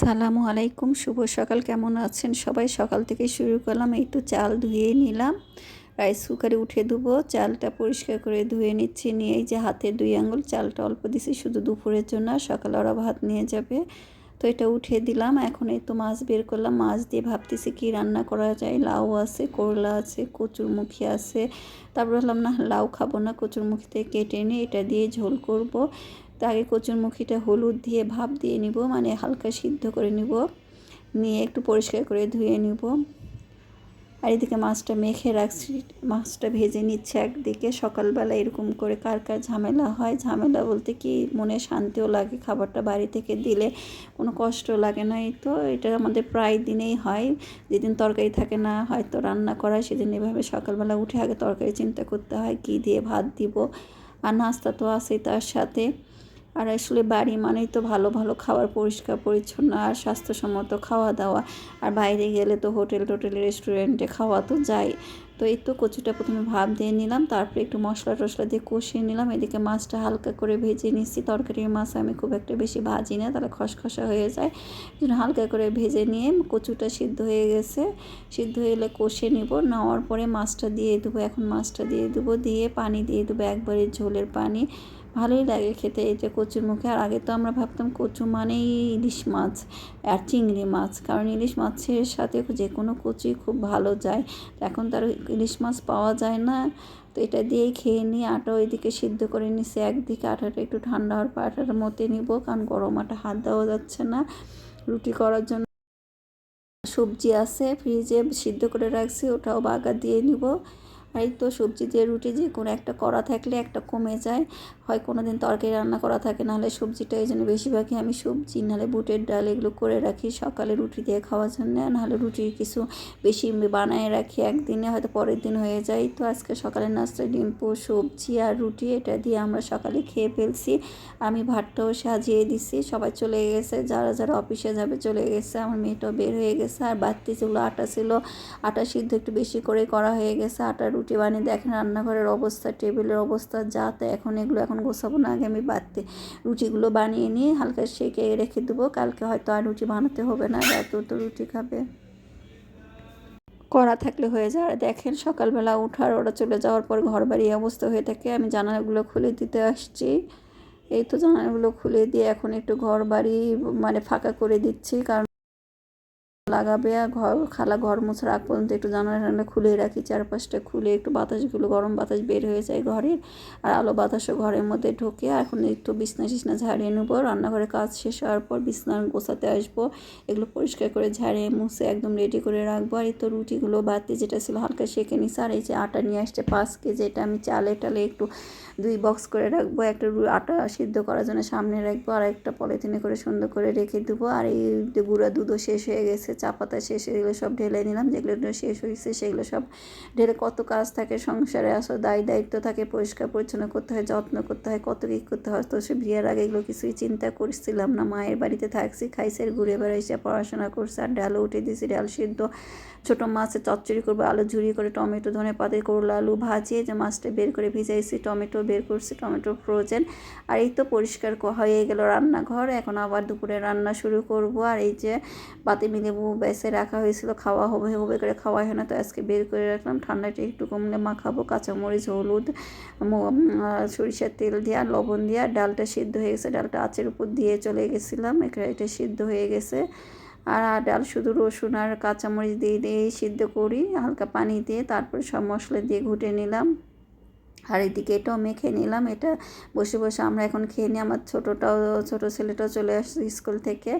আসসালামু আলাইকুম, শুভ সকাল। কেমন আছেন সবাই? সকাল থেকে শুরু করলাম। এই তো চাল ধুয়ে নিলাম। রাইস কুকারে উঠে দেবো চালটা পরিষ্কার করে ধুয়ে নিচ্ছি। নিয়ে এই যে হাতে দুই আঙুল, চালটা অল্প দিছি শুধু দুপুরের জন্য। সকালে ওরা ভাত নিয়ে যাবে। তো এটা উঠে দিলাম। এখন এই তো মাছ বের করলাম। মাছ দিয়ে ভাবতেছি কি রান্না করা যায়? লাউ আছে, করলা আছে, কচুরমুখী আছে। তারপর বললাম না, লাউ খাব না। কচুরমুখীতে কেটে নিয়ে এটা দিয়ে ঝোল করব। তো আগে কচুরমুখীটা হলুদ দিয়ে ভাপ দিয়ে নিব মানে হালকা সিদ্ধ করে নিব। নিয়ে একটু পরিষ্কার করে ধুয়ে নিব। আর এদিকে মাছটা মেখে রাখছি, মাছটা ভেজে নিচ্ছে একদিকে। সকালবেলা এরকম করে কার কার ঝামেলা হয়, ঝামেলা বলতে কি মনে শান্তিও লাগে খাবারটা বাড়ি থেকে দিলে, কোনো কষ্ট লাগে না। এই তো, এটা আমাদের প্রায় দিনেই হয়। যেদিন তরকারি থাকে না, হয়তো রান্না করা সেদিন এভাবে সকালবেলা উঠে আগে তরকারি চিন্তা করতে হয়, কী দিয়ে ভাত দিব। আর নাস্তা তো আছেই তার সাথে। আর আসলে বাড়ি মানেই তো ভালো ভালো খাবার পরিষ্কার, পরিচ্ছন্ন আর স্বাস্থ্যসম্মত খাওয়া দাওয়া আর বাইরে গেলে তো হোটেল, টোটেল, রেস্টুরেন্টে খাওয়া তো যায় তো এই তো কচুটা প্রথমে ভাব দিয়ে নিলাম, তারপরে একটু মশলা টশলা দিয়ে কষিয়ে নিলাম। এদিকে মাছটা হালকা করে ভেজে নিচ্ছি। তরকারির মাছ আমি খুব একটা বেশি ভাজি না, তাহলে খসখসা হয়ে যায়। জন্য হালকা করে ভেজে নিয়ে কচুটা সিদ্ধ হয়ে গেছে। সিদ্ধ এলে কষে নিব। নেওয়ার পরে মাছটা দিয়ে দেবো, এখন মাছটা দিয়ে দেবো। দিয়ে পানি দিয়ে দেবো, একবারে ঝোলের পানি। ভালোই লাগে খেতে এই যে কচুর মুখে। আর আগে তো আমরা ভাবতাম কচু মানেই ইলিশ মাছ আর চিংড়ি মাছ, কারণ ইলিশ মাছের সাথে যে কোনো কচুই খুব ভালো যায়। এখন তার ইলিশ মাছ পাওয়া যায় না। তো এটা দিয়েই খেয়ে নিই আটা ওইদিকে সিদ্ধ করে নিছে। একদিকে আটাটা একটু ঠান্ডা হওয়ার পর আটাটা মতে নিব, কারণ গরম আটা হাত দেওয়া যাচ্ছে না। রুটি করার জন্য সবজি আছে, ফ্রিজে সিদ্ধ করে রাখছি, ওটাও বাগা দিয়ে নিব। আর তো সবজি দিয়ে রুটি, যে কোনো একটা করা থাকলে একটা কমে যায়। হয় কোনো দিন তরকারি রান্না করা থাকে, নাহলে সবজিটা এই জন্য বেশিরভাগই আমি সবজি, নাহলে বুটের ডাল এগুলো করে রাখি, সকালে রুটি দিয়ে খাওয়ার জন্য, নাহলে রুটির কিছু বেশি বানায় রাখি, একদিনে হয়তো পরের দিন হয়ে যায়। তো আজকে সকালে নাস্তায় ডিম্পু সবজি আর রুটি, এটা দিয়ে আমরা সকালে খেয়ে ফেলছি। আমি ভাতটাও সাজিয়ে দিছি, সবাই চলে গেছে, যারা যারা অফিসে যাবে চলে গেছে, আমার মেয়েটাও বের হয়ে গেছে, আর বাড়তি যেগুলো আটা ছিল, আটা সিদ্ধ একটু বেশি করে করা হয়ে গেছে, আটা রুটি বানিয়ে দেখেন রান্নাঘরের অবস্থা, টেবিলের অবস্থা, যা তো, এখন এগুলো এখন গোছাবো না, আগে আমি বাড়তে রুটিগুলো বানিয়ে নিয়ে হালকা সেকে রেখে দেবো। কালকে হয়তো আর রুটি বানাতে হবে না এত তো রুটি খাবে। করা থাকলে হয়ে যায়। আর দেখেন সকালবেলা উঠার, ওরা চলে যাওয়ার পর ঘর বাড়ি অবস্থা হয়ে থাকে। আমি জানালাগুলো খুলে দিতে আসছি। এই তো জানালাগুলো খুলে দিয়ে এখন একটু ঘর বাড়ি মানে ফাঁকা করে দিচ্ছি। কারণ লাগাবে আর ঘর, খালা ঘর মোছার আগ পর্যন্ত একটু জানালা টানা খুলে রাখি, চারপাশটা খুলে একটু বাতাসগুলো, গরম বাতাস বের হয়ে যায় ঘরের। আর আলো বাতাসও ঘরের মধ্যে ঢোকে। এখন একটু বিছনা টিছনা ঝাড়িয়ে নেব। রান্নাঘরে কাজ শেষ হওয়ার পর বিছনা গোছাতে আসব। এগুলো পরিষ্কার করে ঝাড়িয়ে মুছে একদম রেডি করে রাখব। আর এই তো রুটিগুলো বাতি যেটা ছিল হালকা সেঁকে নিছে। আর এই যে আটা নিয়ে আসছে পাঁচ কেজি এটা আমি চালে টালে একটু দুই বক্স করে রাখব। একটা আটা সিদ্ধ করার জন্য সামনে রাখব। আর একটা পলিথিনে করে সুন্দর করে রেখে দেবো। আর এই গুঁড়া দুধও শেষ হয়ে গেছে। চা পাতা শেষ এগুলো সব ঢেলে নিলাম, যেগুলো শেষ হয়েছে সেগুলো সব ঢেলে কত কাজ থাকে, সংসারে আসো, দায় দায়িত্ব থাকে, পরিষ্কার পরিচ্ছন্ন করতে হয়, যত্ন করতে হয়, কত কী করতে হয়, তো সে বিয়ের আগে এগুলো কিছুই চিন্তা করছিলাম না। মায়ের বাড়িতে থাকছি, খাইছে, ঘুরে বেড়াইছে, পড়াশোনা করছে, আর ডালও উঠে দিয়েছি, ডাল সিদ্ধ, ছোটো মাছের চচ্চড়ি করব, আলু ঝুরি করে, টমেটো, ধনে পাতে, করল, আলু ভাজিয়ে যে মাছটা বের করে ভিজাইছি, টমেটো বের করছি, টমেটো ফ্রোজেন আর এই তো পরিষ্কার হয়ে গেল রান্নাঘর, এখন আবার দুপুরে রান্না শুরু করব, আর এই যে বাতি লেবু বেসে রাখা হয়েছিল, খাওয়া হবে হবে করে খাওয়া হয় না, তো আজকে বের করে রাখলাম। ঠান্ডাটা একটু কমলে মাখাবো, কাঁচামরিচ, হলুদ সরিষার তেল দিয়ে, লবণ দিয়ে, ডালটা সিদ্ধ হয়ে গেছে। ডালটা আচের উপর দিয়ে চলে গেছিলাম এখানে এটা সিদ্ধ হয়ে গেছে। আর ডাল শুধু রসুন আর কাঁচামরিচ দিয়ে দিয়ে সিদ্ধ করি, হালকা পানি দিয়ে, তারপরে সব মশলা দিয়ে ঘুটে নিলাম। আর এদিকে এটাও আমি খেয়ে নিলাম, এটা বসে বসে আমরা এখন খেয়ে নিই। আমার ছোটোটাও, ছোটো ছেলেটাও চলে আসছে স্কুল থেকে।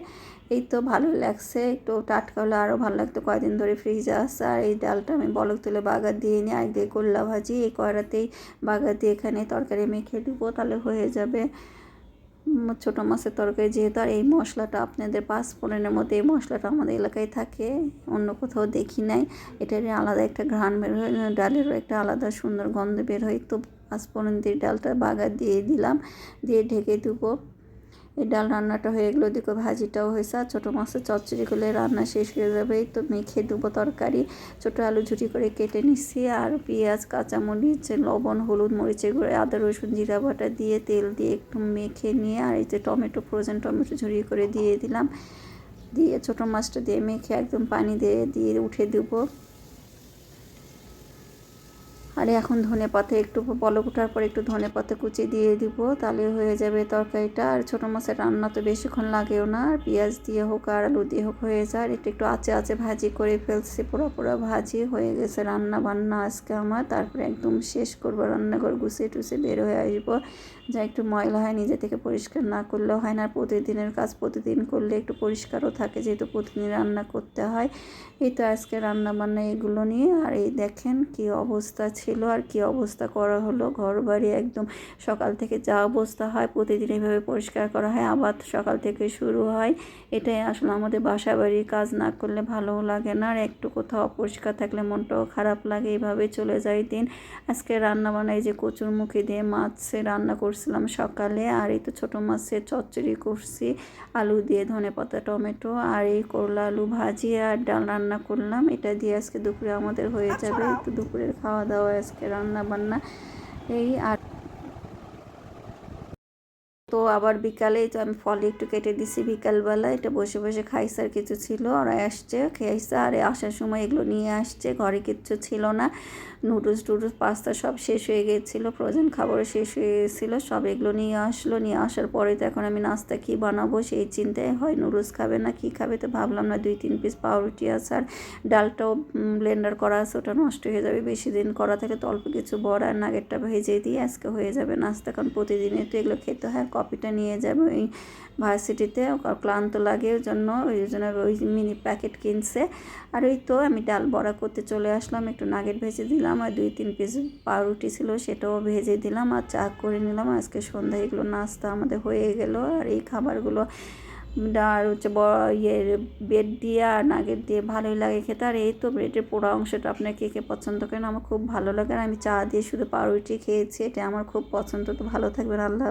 এই তো ভালো লাগছে, একটু টাটকা হলে আরও ভালো লাগতো। কয়দিন ধরে ফ্রিজে আসছে আর এই ডালটা আমি বলক তুলে বাগার দিয়ে নিই। আর দিয়ে করলা ভাজি, এই কয়রাতেই বাগার দিয়ে এখানে তরকারি মেখে দেবো তাহলে হয়ে যাবে। ছোটো মাছের তরকারি যেহেতু, আর এই মশলাটা আপনাদের পাঁচফোড়নের মধ্যে এই মশলাটা আমাদের এলাকায় থাকে, অন্য কোথাও দেখি নাই। এটার আলাদা একটা ঘ্রাণ বের হয় ডালেরও একটা আলাদা সুন্দর গন্ধ বের হয়। তো পাঁচফোড়ন দিয়ে ডালটা বাগার দিয়ে দিলাম, দিয়ে ঢেকে দেবো। এই ডাল রান্নাটা হয়ে গেলো। ওদিকে ভাজিটাও হয়েছে। আর ছোটো মাছের চচ্চড়ি করলে রান্না শেষ হয়ে যাবে। তো মেখে দেবো তরকারি। ছোটো আলু ঝুটি করে কেটে নিচ্ছি আর পেঁয়াজ, কাঁচামরিচ, লবণ, হলুদ মরিচের গুঁড়ো, আদা, রসুন, জিরা বাটা দিয়ে তেল দিয়ে একটু মেখে নিয়ে, আর এই যে টমেটো, ফ্রোজেন টমেটো ঝুড়ি করে দিয়ে দিলাম। দিয়ে ছোটো মাছটা দিয়ে মেখে একদম পানি দিয়ে দিয়ে উঠে দেবো। আর এখন ধনে পাতা একটু বলক ওঠার পর একটু ধনে পাতা কুচি দিয়ে দিব, তাহলে হয়ে যাবে তরকারিটা। আর ছোটো মাছের রান্না তো বেশিক্ষণ লাগেও না। আর পেঁয়াজ দিয়ে হোক আর আলু দিয়ে হোক হয়ে যায় একটু একটু আচে আচে ভাজি করে ফেলছি পুরো পুরো ভাজি। হয়ে গেছে রান্না বান্না আজকে আমার। তারপরে একদম শেষ করব রান্নাঘর গুছিয়ে টুসে বের হয়ে আসব। যা একটু ময়লা হয়, নিজে থেকে পরিষ্কার না করলেও হয় না। প্রতিদিনের কাজ প্রতিদিন করলে একটু পরিষ্কারও থাকে, যেহেতু প্রতিদিন রান্না করতে হয়। এই তো আজকে রান্না বান্না এগুলো নিয়ে। আর এই দেখেন কি অবস্থা ছিল। আর কি অবস্থা করা হলো। ঘর বাড়ি একদম সকাল থেকে যা অবস্থা হয় প্রতিদিন এইভাবে পরিষ্কার করা হয়, আবার সকাল থেকে শুরু হয়। এটাই আসলে আমাদের বাসা বাড়ির কাজ না করলে ভালোও লাগে না। আর একটু কোথাও অপরিষ্কার থাকলে মনটাও খারাপ লাগে এইভাবে চলে যায় দিন। আজকে রান্না বান্নায় যে কচুর মুখে দিয়ে মাছ রান্না করছিলাম সকালে, আর এই তো ছোটো মাছের চচ্চড়ি করছি, আলু দিয়ে ধনে পাতা, টমেটো, আর এই করলা আলু ভাজি আর ডাল রান্না করলাম। এটা দিয়ে আজকে দুপুরে আমাদের হয়ে যাবে। তো দুপুরের খাওয়া দাওয়া আজকে রান্না বান্না এই আর তো আবার বিকালে তো আমি ফল একটু কেটে দিছি বিকালবেলা, এটা বসে বসে খাইছে আর কিছু ছিল, ওরা আসছে, খেয়েছে, আর আসার সময় এগুলো নিয়ে আসছে, ঘরে কিচ্ছু ছিল না নুডলস টুডলস, পাস্তা সব শেষ হয়ে গিয়েছিল ফ্রোজেন খাবারও শেষ হয়ে গেছিল, সব এগুলো নিয়ে আসলো, নিয়ে আসার পরে তো এখন আমি নাস্তা কী বানাবো সেই চিন্তায়, হয় নুডলস খাবে না কী খাবে, তো ভাবলাম না দুই তিন পিস পাউরুটি আছে আর ডালটাও ব্লেন্ডার করা আছে, ওটা নষ্ট হয়ে যাবে বেশি দিন করা থাকলে তো অল্প কিছু বড় আর নাগেরটা ভেজে দিয়ে আজকে হয়ে যাবে নাস্তা, কারণ প্রতিদিনই তো এগুলো খেতে হয় কপিটা নিয়ে যাবে ওই ভার্সিটিতে। ক্লান্ত লাগে ওই জন্য ওই জন্য ওই মিনি প্যাকেট কিনছে। আর ওই তো আমি ডাল বড়া করতে চলে আসলাম, একটু নাগেট ভেজে দিলাম, আর দুই তিন পিস পাউরুটি ছিল সেটাও ভেজে দিলাম, আর চা করে নিলাম। আজকে সন্ধ্যায় এগুলো নাস্তা আমাদের হয়ে গেল, আর এই খাবারগুলো আর হচ্ছে ইয়ে ব্রেড দিয়ে আর নাগেট দিয়ে ভালোই লাগে খেতে। আর এই তো ব্রেডের পোড়া অংশটা আপনার কে কে পছন্দ করেন, আমার খুব ভালো লাগে। আর আমি চা দিয়ে শুধু পাউরুটি খেয়েছি, এটা আমার খুব পছন্দ। তো ভালো থাকবেন, আল্লাহ